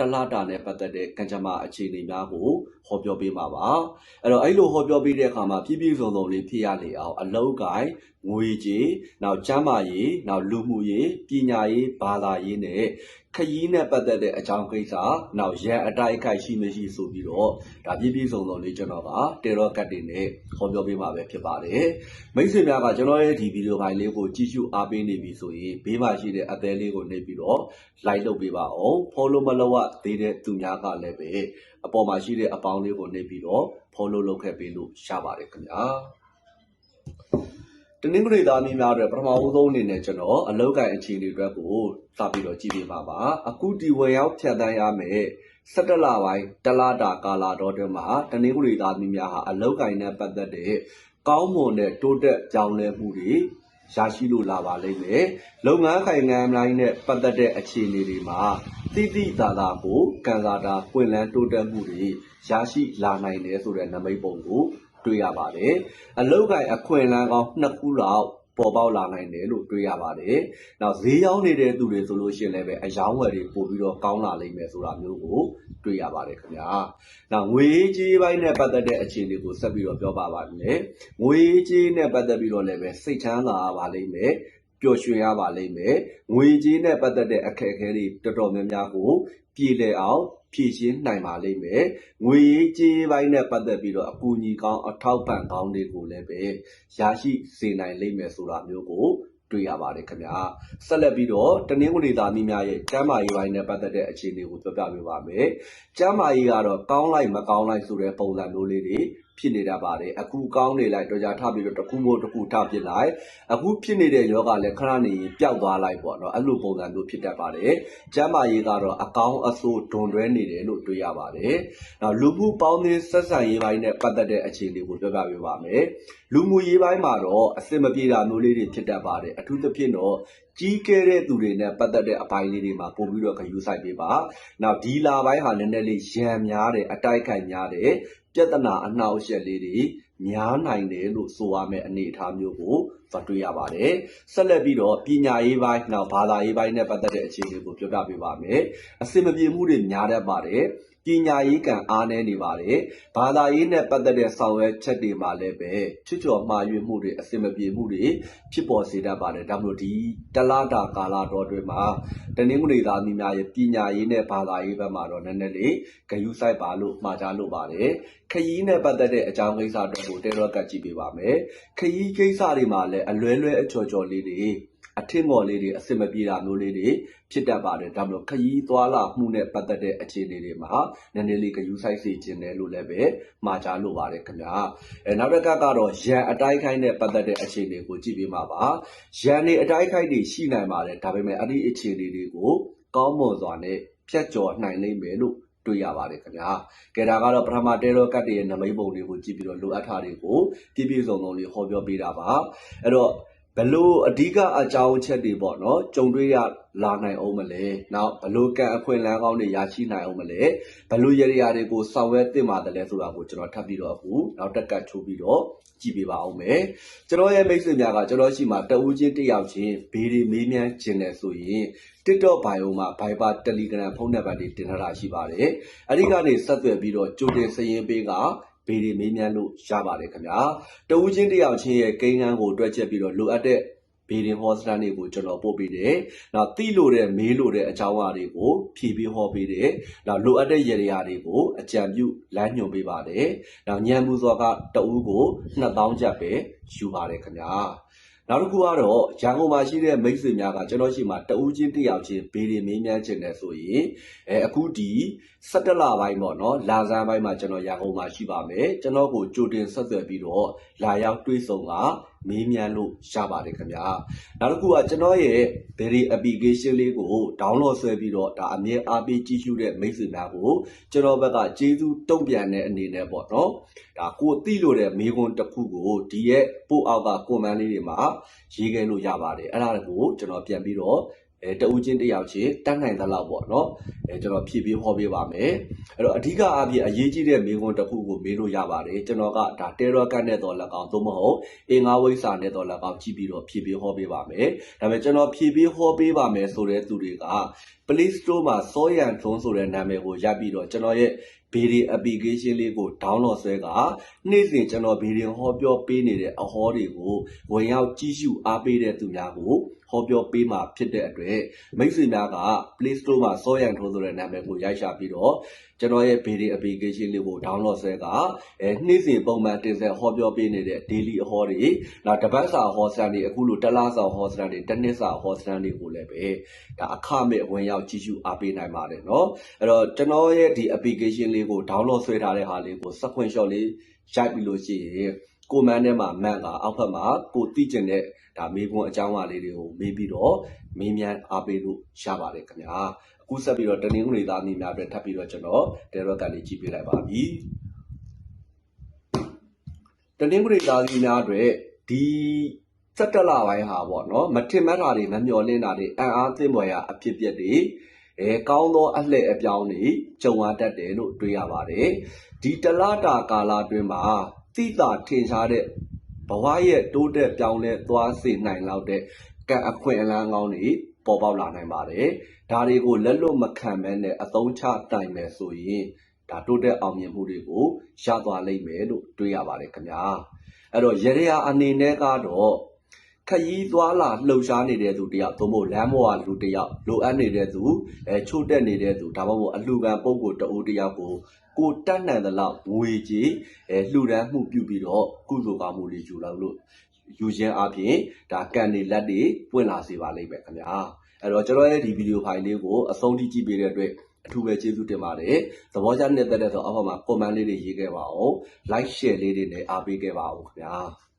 တလတာနဲ့ပတ်သက်တဲ့ကံကြမ္မာအခြေအနေများကိုဟောပြောပေးမှာပါအဲ့တော့အဲ့လိုဟောပြောပေးတဲ့အခါမှာပြည့်ပြည့်စုံစုံလေးဖြစ်ရလေအောင်အလောက်ကိုင်းငွေကြေးနောက်ကျမ်းမာရေးနောက်လူမှုရေးပညာရေးဘာသာရေးနဲ့ခရီးနဲ့ပတ်သက်တဲ့အကြောင်းကိစ္စနောက်ရန်အတိုက်အခိုက်ရှိမရှိဆိုပြီးတော့ဒါပြည့်ပြည့်စုံစုံလေးကျွန်တော်ကတေရော့ကတ်တွေနဲ့ဟောပြောပေးမှာပဲဖြစ်ပါတယ်မိတ်ဆွေများကကျွန်တော်ရဲ့ဒီဗီဒီယိုဖိုင်လေးကိုကြည့်ရှုအားပေးနေပြီဆိုရင်ဘေးမှာရှိတဲ့အသေးလေးကိုနှိပ်ပြီးတော့ like လုပ်ပေးပါအောင် follow မလုပ်ရသေးတဲ့သူများကလည်းပဲအပေါ်မှာရှိတဲ့အပေါင်းလေးကိုနှိပ်ပြီးတော့ follow လုပ်ခဲ့ပေးလို့ရပါတယ်ခင်ဗျာ တနင်္ဂနွေသားမျိုးများအတွက်ပထမဦးဆုံးအနေနဲ့ကျွန်တော်အလောက်ကန်အခြေအနေအတွက်ကိုစပြီးတော့ကြည့်ပေးပါပါအခုဒီဝင်ရောက်ဖြတ်တန်းရမယ်17လပိုင်းတလတာကာလာတော်တွင်မှာတနင်္ဂနွေသားမျိုးများဟာအလောက်ကန်နဲ့ပတ်သက်တဲ့ကောင်းမွန်တဲ့တိုးတက်ကြောင်းလဲမှုတွေရရှိလို့လာပါလိမ့်မယ်လုပ်ငန်းခိုင်ငံတိုင်းနဲ့ပတ်သက်တဲ့အခြေအနေတွေမှာတိတိသာသာကိုကန်စားတာပွင့်လန်းတိုးတက်မှုတွေရရှိလာနိုင်တယ်ဆိုတဲ့နမိတ်ပုံကို တွေ့ရပါတယ်အလောက်ကိုင်အခွင့်အလမ်းကောင်းနှစ်ခုလောက်ပေါ်ပေါက်လာနိုင်တယ်လို့တွေ့ရပါတယ်။နောက်ဈေးရောက်နေတဲ့သူတွေဆိုလို့ရှိရင်လည်းပဲအယောင်းဝယ်တွေပို့ပြီးတော့ကောင်းလာလိမ့်မယ်ဆိုတာမျိုးကိုတွေ့ရပါတယ်ခင်ဗျာ။နောက်ငွေကြေးပိုင်းနဲ့ပတ်သက်တဲ့အခြေအနေကိုဆက်ပြီးတော့ပြောပါပါမယ်။ငွေကြေးနဲ့ပတ်သက်ပြီးတော့လည်းပဲစိတ်ချမ်းသာပါလိမ့်မယ်။ ပျော်ရွှင်ရပါလိမ့်မယ်။ငွေကြေးနဲ့ပတ်သက်တဲ့အခက်အခဲတွေတော်တော်များများကိုပြည်လည်အောင်ဖြည့်ရှင်းနိုင်ပါလိမ့်မယ်။ငွေရေးကြေးပိုင်းနဲ့ပတ်သက်ပြီးတော့အကူအညီကောင်းအထောက်ပံ့ကောင်းတွေကိုလည်းပဲရရှိစေနိုင်လိမ့်မယ်ဆိုတာမျိုးကိုတွေ့ရပါတယ်ခင်ဗျာဆက်လက်ပြီးတော့တနင်္ဂနွေသားမိများရဲ့ကျမ်းမာရေးပိုင်းနဲ့ပတ်သက်တဲ့အခြေအနေကိုပြောပြပေးပါမယ်ကျမ်းမာရေးကတော့ကောင်းလိုက်မကောင်းလိုက်ဆိုတဲ့ပုံစံမျိုးလေးတွေ ဖြစ်နေတာပါတယ်အခုကောင်းနေလိုက်တော့ကြာထပြီးတော့တစ်ခုမို့တစ်ခုထဖြစ်လိုက်အခုဖြစ်နေတဲ့ယောဂလည်းခဏနေပျောက်သွားလိုက်ပေါ့နော်အဲ့လိုပုံစံမျိုးဖြစ်တတ်ပါတယ်ကျမ်းမာရေးကတော့အကောင်းအဆိုးဒွန်တွဲနေတယ်လို့တွေ့ရပါတယ်နောက်လူမှုပေါင်းသင်းဆက်ဆံရေးပိုင်းနဲ့ပတ်သက်တဲ့အခြေအနေကိုပြောပြပေးပါမယ်လူမှုရေးပိုင်းမှာတော့အစင်မပြေတာမျိုးလေးတွေဖြစ်တတ်ပါတယ်အထူးသဖြင့်တော့ကြီးကဲတဲ့သူတွေနဲ့ပတ်သက်တဲ့အပိုင်းလေးတွေမှာပို့ပြီးတော့ခယူးဆိုင်ပေးပါနောက်ဒီလာပိုင်းဟာနည်းနည်းလေးရံများတယ်အတိုက်ခိုက်များတယ် ပြဿနာအနှောက်အယှက်လေးတွေများနိုင်တယ်လို့ဆိုရမယ့်အနေအထားမျိုးကိုတွေ့ရပါတယ်။ဆက်လက်ပြီးတော့ပညာရေးပိုင်းနောက်ဘာသာရေးပိုင်းနဲ့ပတ်သက်တဲ့အခြေအနေကိုပြောပြပေးပါမယ်။အစင်မပြေမှုတွေများတတ်ပါတယ်။ ပညာရေးကံအားနည်းနေပါတယ်။ဘာသာရေးနဲ့ပတ်သက်တဲ့ဆောင်ရွက်ချက်တွေမှာလည်းပဲချွတ်ချော်မှားယွင်းမှုတွေအစင်မပြေမှုတွေဖြစ်ပေါ်စေတတ်ပါတယ်။ဒါမို့ဒီတလားတာကာလတော်တွင်မှာတနင်္ဂနွေသားမိများရဲ့ပညာရေးနဲ့ဘာသာရေးဘက်မှာတော့နည်းနည်းလေးဂယုစိုက်ပါလို့မှာကြားလို့ပါတယ်။ခရီးနဲ့ပတ်သက်တဲ့အကြောင်းကိစ္စအတွက်ကိုတေရော့ကတ်ကြည့်ပေးပါမယ်။ခရီးကိစ္စတွေမှာလည်းအလွဲလွဲအချော်ချော်လေးတွေ အထင်မော်လေးတွေအစင်မပြေတာမျိုးလေးတွေဖြစ်တတ်ပါတယ်ဒါမှမဟုတ်ခရီးသွားလာမှုနဲ့ပတ်သက်တဲ့အခြေအနေတွေမှာနည်းနည်းလေးဂယူးဆိုင်စေခြင်းတယ်လို့လည်းပဲမှာကြားလို့ပါတယ်ခင်ဗျာအဲနောက်တစ်ခါကတော့ရန်အတိုက်ခိုက်နဲ့ပတ်သက်တဲ့အခြေအနေကိုကြည့်ပေးမှာပါရန်နေအတိုက်ခိုက်တွေရှိနိုင်ပါတယ်ဒါပေမဲ့အဲ့ဒီအခြေအနေတွေကိုကောင်းမွန်စွာနဲ့ဖြတ်ကျော်နိုင်လိမ့်မယ်လို့တွေ့ရပါတယ်ခင်ဗျာ။ကဲဒါကတော့ပထမတဲရောကတ်ရဲ့နမိတ်ပုံတွေကိုကြည့်ပြီးတော့လိုအပ်တာတွေကိုပြည့်ပြည့်စုံစုံလေးဟောပြောပေးတာပါ။အဲ့တော့ ဘလို့အဓိကအကြောင်းအချက်တွေပေါ့နော်ကြုံတွေ့ရလာနိုင်အောင်မလဲနောက်ဘလို့ကံအခွင့်အလမ်းကောင်းတွေရရှိနိုင်အောင်မလဲဘလို့ရရတွေကိုဆောင်ရွက်တင်ပါတယ်လဲဆိုတာကိုကျွန်တော်ထပ်ပြီးတော့အခုနောက်တက်ကတ်ချိုးပြီးတော့ကြည့်ပေးပါအောင်မယ်ကျွန်တော်ရဲ့မိတ်ဆွေများကကျွန်တော်ရှိမှတဦးချင်းတယောက်ချင်းဘေးတွေမေးမြန်းခြင်းတယ်ဆိုရင် TikTok bio မှာ Viber Telegram ဖုန်းနံပါတ်တွေတင်ထားတာရှိပါတယ်အဲ့ဒီကနေဆက်သွယ်ပြီးတော့ကြိုတင်စည်ရင်းပေးက ဘေးတွေမေးမြန်းလို့ရပါတယ်ခင်ဗျာတဦးချင်းတယောက်ချင်းရဲ့ကိန်းဂန်းကိုတွက်ချက်ပြီးတော့လိုအပ်တဲ့ဘေးရင်ဟောစတန်တွေကိုကျွန်တော်ပို့ပေးတယ်။နောက်တိလို့တဲ့မေးလို့တဲ့အကြောင်းအရာတွေကိုဖြည့်ပြီးဟောပေးတယ်။နောက်လိုအပ်တဲ့ရရတွေကိုအကြံပြုလမ်းညွှန်ပေးပါတယ်။နောက်ညံမှုစွာကတဦးကို2000ကျပ်ပဲယူပါတယ်ခင်ဗျာ။ နောက်တစ်ခုကတော့ရန်ကုန်မှာရှိတဲ့မိတ်ဆွေများကကျွန်တော်ရှိမှတဦးချင်းတယောက်ချင်းဘေးတွေမင်းမြန်းချင်တယ်ဆိုရင်အဲအခုဒီ17လပိုင်းပေါ့နော်လာဇန်ပိုင်းမှာကျွန်တော်ရန်ကုန်မှာရှိပါမယ်ကျွန်တော်ကိုကြိုတင်ဆက်သွယ်ပြီးတော့လာရောက်တွေ့ဆုံက မေးမြန်းလို့ရပါတယ်ခင်ဗျာနောက်တစ်ခုကကျွန်တော်ရဲ့ Berry application လေးကို download ဆွဲပြီးတော့ဒါအမြဲအားပေးကြည့်ရှုတဲ့မိတ်ဆွေများကိုကျွန်တော်ဘက်ကကျေးဇူးတုံ့ပြန်တဲ့အနေနဲ့ပေါ့နော်ဒါကိုသိလို့တဲ့မေးခွန်းတစ်ခုကိုဒီရဲ့ပို့အောက်က comment လေးတွေမှာရေးခဲ့လို့ရပါတယ်အဲ့ဒါကိုကျွန်တော်ပြန်ပြီးတော့ အဲတဦးချင်းတစ်ယောက်ချင်းတတ်နိုင်သလောက်ပေါ့နော်အဲကျွန်တော်ဖြည့်ပြီးဟောပေးပါမယ်အဲ့တော့အဓိကအပြင်အရေးကြီးတဲ့မိကွန်းတစ်ခုကိုမေးလို့ရပါတယ်ကျွန်တော်ကဒါတေရောကတ်နဲ့တော့လက်ကောင်သို့မဟုတ်အင်္ဂါဝိစာနဲ့တော့လက်ကောင်ကြည့်ပြီးတော့ဖြည့်ပြီးဟောပေးပါမယ်ဒါပေမဲ့ကျွန်တော်ဖြည့်ပြီးဟောပေးပါမယ်ဆိုတဲ့သူတွေက Play Store မှာစောရန်ထုံးဆိုတဲ့နာမည်ကိုရပ်ပြီးတော့ကျွန်တော်ရဲ့ video application လေးကို download ဆွဲကနေ့စဉ်ကျွန်တော်ဗီဒီယိုဟောပြောပေးနေတဲ့အဟောတွေကိုဝင်ရောက်ကြည့်ရှုအားပေးတဲ့သူများကိုဟောပြောပေးမှာဖြစ်တဲ့အတွက်မိတ်ဆွေများက Play Store မှာစောရန်ထုံးဆိုတဲ့နာမည်ကိုရိုက်ရှာပြီးတော့ကျွန်တော်ရဲ့ video application လေးကို download ဆွဲကအဲနေ့စဉ်ပုံမှန်တင်ဆက်ဟောပြောပေးနေတဲ့ daily အဟောတွေနောက်တစ်ပတ်စာဟောစတန်တွေအခုလိုတစ်လစာဟောစတန်တွေတစ်နှစ်စာဟောစတန်တွေကိုလည်းပဲဒါအခမဲ့ဝင်ရောက်ကြည့်ရှုအားပေးနိုင်ပါတယ်เนาะအဲ့တော့ကျွန်တော်ရဲ့ဒီ application လေး ေးကို download ဆွဲထားတဲ့ဟာလေးကို screenshot လေးရိုက်ပြီးလို့ရှိရင်ကိုမန်းထဲမှာမန့်ကအောက်ဘက်မှာကိုသိကျင်တဲ့ဒါမေးခွန်းအကြောင်းအရာလေးတွေကိုမေးပြီးတော့မေးမြန်းအားပေးလို့ရပါတယ်ခင်ဗျာအခုဆက်ပြီးတော့တနင်္ဂနွေသားနေ့များအတွက်ထပ်ပြီးတော့ကျွန်တော်တေရောကန်လေးကြည့်ပေးလိုက်ပါပြီတနင်္ဂနွေသားနေ့များအတွက်ဒီစက်တလပိုင်းဟာပေါ့နော်မထင်မှတ်တာတွေမမျော်လင့်တာတွေအံ့အားသင့်ဖွယ်ရာအဖြစ်အပျက်တွေ အဲကောင်းသောအလှည့်အပြောင်းတွေကြုံရတတ်တယ်လို့တွေးရပါတယ်ဒီတလတာကာလအတွင်းမှာသိတာထင်ရှားတဲ့ဘဝရဲ့တိုးတက်ပြောင်းလဲသွားစေနိုင်လောက်တဲ့ကံအခွင့်အလမ်းကောင်းတွေပေါ်ပေါက်လာနိုင်ပါတယ်ဒါတွေကိုလက်လွတ်မခံမဲနဲ့အသုံးချတိုင်မယ်ဆိုရင်ဒါတိုးတက်အောင်မြင်မှုတွေကိုရသွားလိမ့်မယ်လို့တွေးရပါတယ်ခင်ဗျာအဲ့တော့ရရရာအနေနဲ့ကတော့ ခရီးသွားလာလှုပ်ရှားနေတဲ့သူတယောက်သို့မဟုတ်လမ်းပေါ်ကလူတယောက်လိုအပ်နေတဲ့သူအဲချို့တက်နေတဲ့သူဒါမှမဟုတ်အလှူခံပုံကိုတဦးတယောက်ကိုကိုတတ်နိုင်သလောက်ငွေကြီးအဲလှူဒန်းမှုပြုပြီးတော့ကုသိုလ်ကောင်းမှုတွေယူလောက်လို့ယူခြင်းအပြင်ဒါကန်နေလက်တွေပွင့်လာစေပါလိမ့်မယ်ခင်ဗျာအဲ့တော့ကျွန်တော်ရဲ့ဒီဗီဒီယိုဖိုင်လေးကိုအဆုံးထိကြည့်ပေးတဲ့အတွက်အထူးပဲကျေးဇူးတင်ပါတယ်သဘောကျနေတဲ့တဲ့ဆိုအောက်မှာ comment လေးတွေရေးခဲ့ပါအောင် like share လေးတွေနဲ့အားပေးခဲ့ပါဦးခင်ဗျာ